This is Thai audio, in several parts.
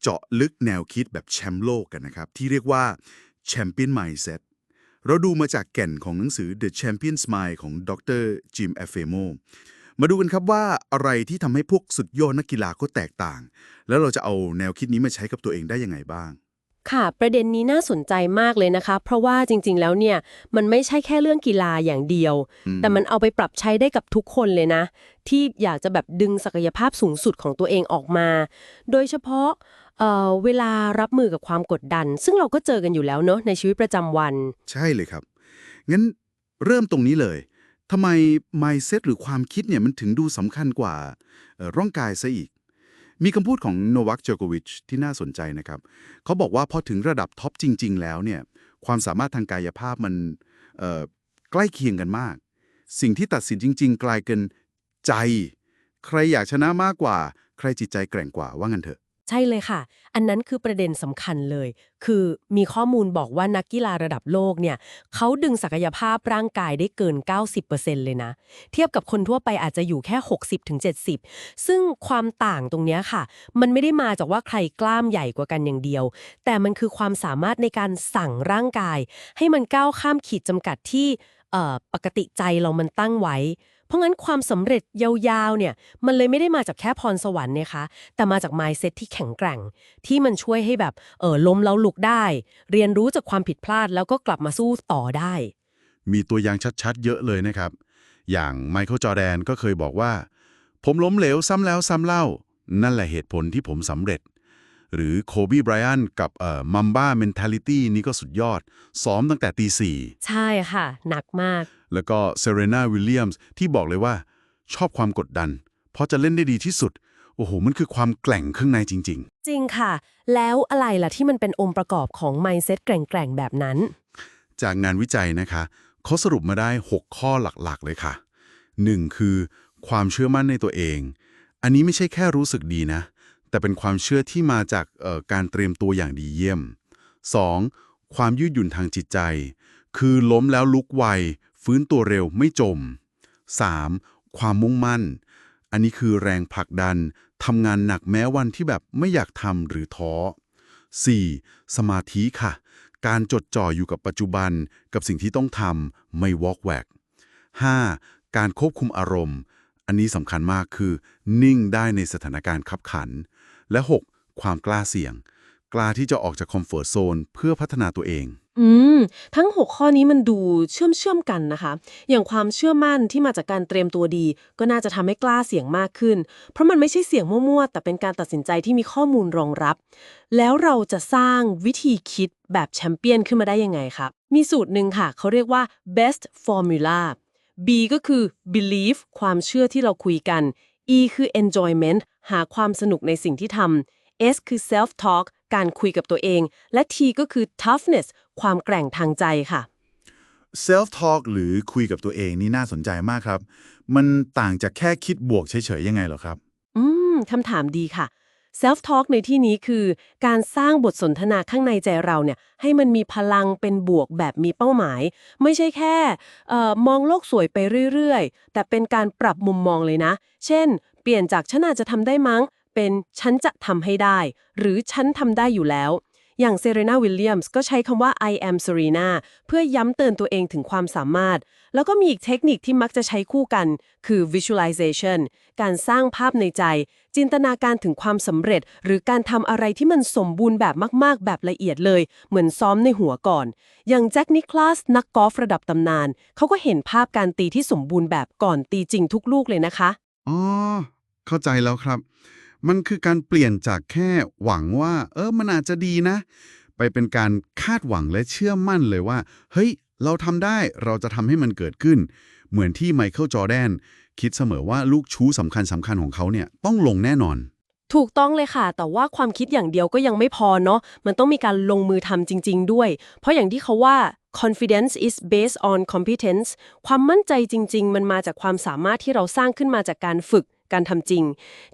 เจาะลึกแนวคิดแบบแชมป์โลกกันนะครับ ที่เรียกว่า Champion Mindset เราดูมาจากแก่นของหนังสือ The Champion's Mind ของดรจิมแอฟเฟโมมาดูกันครับว่าอะไรที่ทำให้พวกสุดยอดนักกีฬาก็แตกต่าง แล้วเราจะเอาแนวคิดนี้มาใช้กับตัวเองได้ยังไงบ้าง ค่ะ ประเด็นนี้น่าสนใจมากเลยนะคะ เพราะว่าจริง ๆ แล้วเนี่ย มันไม่ใช่แค่เรื่องกีฬาอย่างเดียวอืมแต่มันเอาไปปรับใช้ได้กับทุกคนเลยนะ ที่อยากจะแบบดึงศักยภาพสูงสุดของตัวเองออกมา โดยเฉพาะเอ่อเวลารับมือกับความกดดัน ซึ่งเราก็เจอกันอยู่แล้วเนอะในชีวิตประจำวัน ใช่เลยครับ งั้นเริ่มตรงนี้เลยทำไม mindset หรือความคิดเนี่ยมันถึงดูสำคัญกว่าเอ่อร่างกายซะอีก มีคำพูดของโนวัคเจโควิชที่น่าสนใจนะครับ เขาบอกว่าพอถึงระดับท็อปจริง ๆ แล้วเนี่ยความสามารถทางกายภาพมันใกล้เคียงกันมาก สิ่งที่ตัดสินจริง ๆ กลายเป็นใจ ใครอยากชนะมากกว่า ใครจิตใจแกร่งกว่าว่างั้นเถอะ ใช่เลยค่ะ อันนั้นคือประเด็นสำคัญเลย คือมีข้อมูลบอกว่านักกีฬาระดับโลกเนี่ยเขาดึงศักยภาพร่างกายได้เกิน 90%เลยนะ เทียบกับคนทั่วไปอาจจะอยู่แค่ 60-70 ซึ่งความต่างตรงนี้ค่ะ มันไม่ได้มาจากว่าใครกล้ามใหญ่กว่ากันอย่างเดียว แต่มันคือความสามารถในการสั่งร่างกาย ให้มันก้าวข้ามขีดจำกัดที่ปกติใจเรามันตั้งไว้ เพราะงั้นความสำเร็จยาวๆเนี่ยมันเลยไม่ได้มาจากแค่พรสวรรค์นะคะแต่มาจาก mindset ที่แข็งแกร่ง ที่มันช่วยให้แบบเออล้มแล้วลุกได้ เรียนรู้จากความผิดพลาดแล้วก็กลับมาสู้ต่อได้ มีตัวอย่างชัดๆ เยอะเลยนะครับ อย่างไมเคิลจอแดนก็เคยบอกว่า ผมล้มเหลวซ้ำแล้วซ้ำเล่า นั่นแหละเหตุผลที่ผมสำเร็จ หรือโคบีไบรอันกับเอ่อมัมบ้าเมนเทลิตี้นี่ก็สุดยอด ซ้อมตั้งแต่ตีสี่ใช่ค่ะ หนักมาก แล้วก็เซเรนาวิลเลียมส์ที่บอกเลยว่า ชอบความกดดัน เพราะจะเล่นได้ดีที่สุด โอ้โห มันคือความแกร่งข้างในจริงจริงค่ะ แล้วอะไรล่ะที่มันเป็นองค์ประกอบของ mindset แกร่งๆ แบบนั้นๆจากงานวิจัยนะคะเขาสรุปมาได้ 6 ข้อหลักๆ เลยค่ะ 1. คือ ความเชื่อมั่นในตัวเอง อันนี้ไม่ใช่แค่รู้สึกดีนะ แต่เป็นความเชื่อที่มาจากเอ่อการเตรียมตัวอย่างดีเยี่ยม 2. ความยืดหยุ่นทางจิตใจ คือล้มแล้วลุกไว ฟื้นตัวเร็วไม่จม 3. ความมุ่งมั่น อันนี้คือแรงผลักดันทำงานหนักแม้วันที่แบบไม่อยากทำหรือท้อ 4. สมาธิค่ะ การจดจ่ออยู่กับปัจจุบันกับสิ่งที่ต้องทำไม่วอกแวก 5. การควบคุมอารมณ์ อันนี้สำคัญมากคือ นิ่งได้ในสถานการณ์ขับขัน และ 6. ความกล้าเสี่ยง กล้าที่จะออกจากคอมฟอร์ทโซนเพื่อพัฒนาตัวเอง อืม ทั้ง 6 ข้อนี้มันดูเชื่อมเชื่อมกันนะคะ อย่างความเชื่อมั่นที่มาจากการเตรียมตัวดี ก็น่าจะทำให้กล้าเสี่ยงมากขึ้น เพราะมันไม่ใช่เสี่ยงมั่วๆ แต่เป็นการตัดสินใจที่มีข้อมูลรองรับ แล้วเราจะสร้างวิธีคิดแบบแชมเปี้ยนขึ้นมาได้ยังไงครับ มีสูตรหนึ่งค่ะเขาเรียกว่า best formula B ก็คือ belief ความเชื่อที่เราคุยกัน E คือ enjoyment หาความสนุกในสิ่งที่ทำ S คือ self talk การคุยกับตัวเอง และ T ก็คือ toughness ความแกร่งทางใจค่ะ self talk หรือคุยกับตัวเองนี่น่าสนใจมากครับ มันต่างจากแค่คิดบวกเฉยๆยังไงเหรอครับ อืมคำถามดีค่ะ self talk ในที่นี้คือ การสร้างบทสนทนาข้างในใจเราเนี่ยให้มันมีพลังเป็นบวกแบบมีเป้าหมาย ไม่ใช่แค่เอ่อมองโลกสวยไปเรื่อยๆ แต่เป็นการปรับมุมมองเลยนะ เช่น เปลี่ยนจากฉันอาจจะทำได้มั้ง เป็นฉันจะทำให้ได้ หรือฉันทำได้อยู่แล้ว อย่างเซเรนาวิลเลียมส์ก็ใช้คำว่า I am Serena เพื่อย้ำเตือนตัวเองถึงความสามารถ แล้วก็มีอีกเทคนิคที่มักจะใช้คู่กัน คือ visualization การสร้างภาพในใจ จินตนาการถึงความสำเร็จ หรือการทำอะไรที่มันสมบูรณ์แบบมาก ๆ แบบละเอียดเลย เหมือนซ้อมในหัวก่อน อย่างแจ็คนิคลาสนักกอล์ฟระดับตำนาน เขาก็เห็นภาพการตีที่สมบูรณ์แบบก่อนตีจริงทุกลูกเลยนะคะ อ๋อ เข้าใจแล้วครับ มันคือการเปลี่ยนจากแค่หวังว่า เออมันอาจจะดีนะ ไปเป็นการคาดหวังและเชื่อมั่นเลยว่า เฮ้ย เราทำได้เราจะทำให้มันเกิดขึ้น เหมือนที่ไมเคิลจอแดน คิดเสมอว่าลูกชู้สำคัญสำคัญของเขาเนี่ยต้องลงแน่นอน ถูกต้องเลยค่ะ แต่ว่าความคิดอย่างเดียวก็ยังไม่พอเนาะมันต้องมีการลงมือทำจริง ๆ ด้วย เพราะอย่างที่เขาว่า confidence is based on competence ความมั่นใจจริง ๆ มันมาจากความสามารถที่เราสร้างขึ้นมาจากการฝึกการทำจริง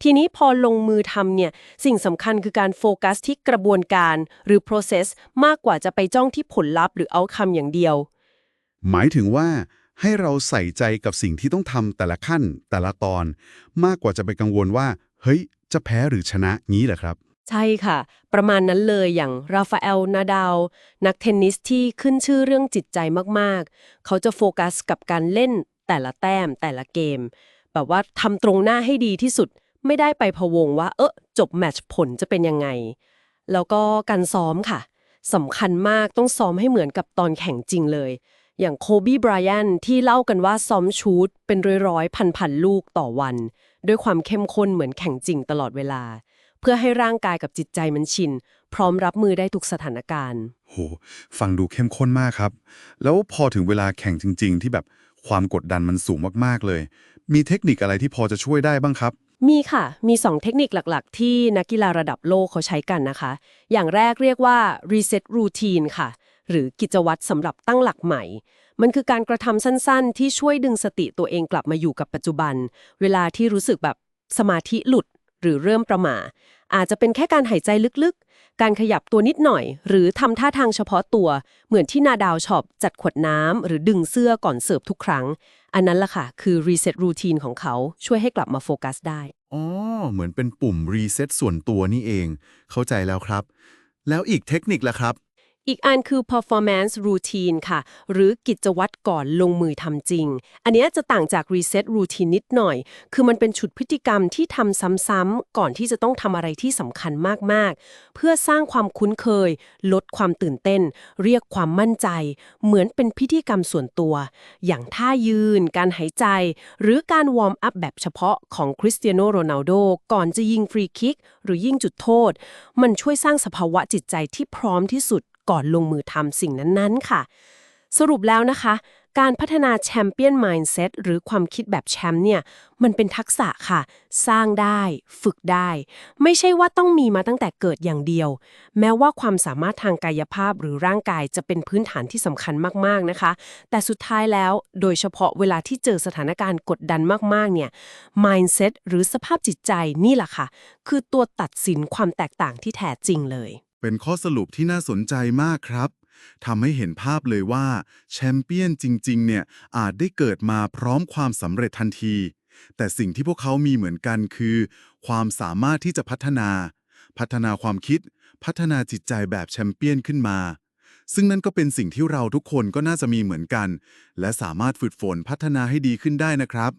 ทีนี้พอลงมือทำเนี่ย สิ่งสำคัญคือการโฟกัสที่กระบวนการหรือ process มากกว่าจะไปจ้องที่ผลลัพธ์หรือ outcome อย่างเดียว หมายถึงว่า ให้เราใส่ใจกับสิ่งที่ต้องทำแต่ละขั้นแต่ละตอน มากกว่าจะไปกังวลว่า เฮ้ย จะแพ้หรือชนะงี้เหรอครับใช่ค่ะ ประมาณนั้นเลยอย่างราฟาเอลนาดาลนักเทนนิสที่ขึ้นชื่อเรื่องจิตใจมากๆ เขาจะโฟกัสกับการเล่นแต่ละแต้มแต่ละเกม แบบว่าทำตรงหน้าให้ดีที่สุด ไม่ได้ไปพะวงว่า เออจบแมตช์ผลจะเป็นยังไง แล้วก็การซ้อมค่ะสำคัญมากต้องซ้อมให้เหมือนกับตอนแข่งจริงเลย อย่างโคบีไบรอันที่เล่ากันว่าซ้อมชูตเป็นร้อยๆ พันๆ ลูกต่อวัน ด้วยความเข้มข้นเหมือนแข่งจริงตลอดเวลา เพื่อให้ร่างกายกับจิตใจมันชิน พร้อมรับมือได้ทุกสถานการณ์โหฟังดูเข้มข้นมากครับ แล้วพอถึงเวลาแข่งจริง ๆ ที่แบบความกดดันมันสูงมากๆเลย มีเทคนิคอะไรที่พอจะช่วยได้บ้างครับมีค่ะ มี 2 เทคนิคหลักๆ ที่นักกีฬาระดับโลกเขาใช้กันนะคะ อย่างแรกเรียกว่า reset routine ค่ะ หรือกิจวัตรสำหรับตั้งหลักใหม่ มันคือการกระทำสั้นๆ ที่ช่วยดึงสติตัวเองกลับมาอยู่กับปัจจุบัน เวลาที่รู้สึกแบบสมาธิหลุดหรือเริ่มประหม่าอาจจะเป็นแค่การหายใจลึกๆ การขยับตัวนิดหน่อย หรือทำท่าทางเฉพาะตัว เหมือนที่นาดาวชอบจัดขวดน้ำหรือดึงเสื้อก่อนเสิร์ฟทุกครั้ง อันนั้นล่ะค่ะ คือ reset routine ของเขาช่วยให้กลับมาโฟกัสได้ อ๋อ เหมือนเป็นปุ่มรีเซ็ตส่วนตัวนี่เอง เข้าใจแล้วครับ แล้วอีกเทคนิคล่ะครับ อีกอันคือ performance routine ค่ะ หรือกิจวัตรก่อนลงมือทำจริง อันนี้จะต่างจาก reset routine นิดหน่อย คือมันเป็นชุดพฤติกรรมที่ทำซ้ำๆ ก่อนที่จะต้องทำอะไรที่สำคัญมากๆ เพื่อสร้างความคุ้นเคย ลดความตื่นเต้น เรียกความมั่นใจ เหมือนเป็นพิธีกรรมส่วนตัว อย่างท่ายืน การหายใจ หรือการวอร์มอัพแบบเฉพาะของคริสเตียโนโรนัลโดก่อนจะยิงฟรีคิกหรือยิงจุดโทษ มันช่วยสร้างสภาวะจิตใจที่พร้อมที่สุด ก่อนลงมือทำสิ่งนั้นๆ ค่ะ สรุปแล้วนะคะ การพัฒนาแชมเปี้ยน mindset หรือความคิดแบบแชมป์เนี่ย มันเป็นทักษะค่ะ สร้างได้ ฝึกได้ ไม่ใช่ว่าต้องมีมาตั้งแต่เกิดอย่างเดียว แม้ว่าความสามารถทางกายภาพหรือร่างกายจะเป็นพื้นฐานที่สำคัญมากๆนะคะ แต่สุดท้ายแล้วโดยเฉพาะเวลาที่เจอสถานการณ์กดดันมากๆเนี่ย mindset หรือสภาพจิตใจนี่แหละค่ะ คือตัวตัดสินความแตกต่างที่แท้จริงเลย เป็นข้อสรุปที่น่าสนใจมากครับทำให้เห็นภาพเลยว่าแชมเปี้ยนจริง ๆ เนี่ยอาจได้เกิดมาพร้อมความสำเร็จทันที แต่สิ่งที่พวกเขามีเหมือนกันคือ ความสามารถที่จะพัฒนา พัฒนาความคิด พัฒนาจิตใจแบบแชมเปี้ยนขึ้นมา ซึ่งนั่นก็เป็นสิ่งที่เราทุกคนก็น่าจะมีเหมือนกัน และสามารถฝึกฝนพัฒนาให้ดีขึ้นได้นะครับ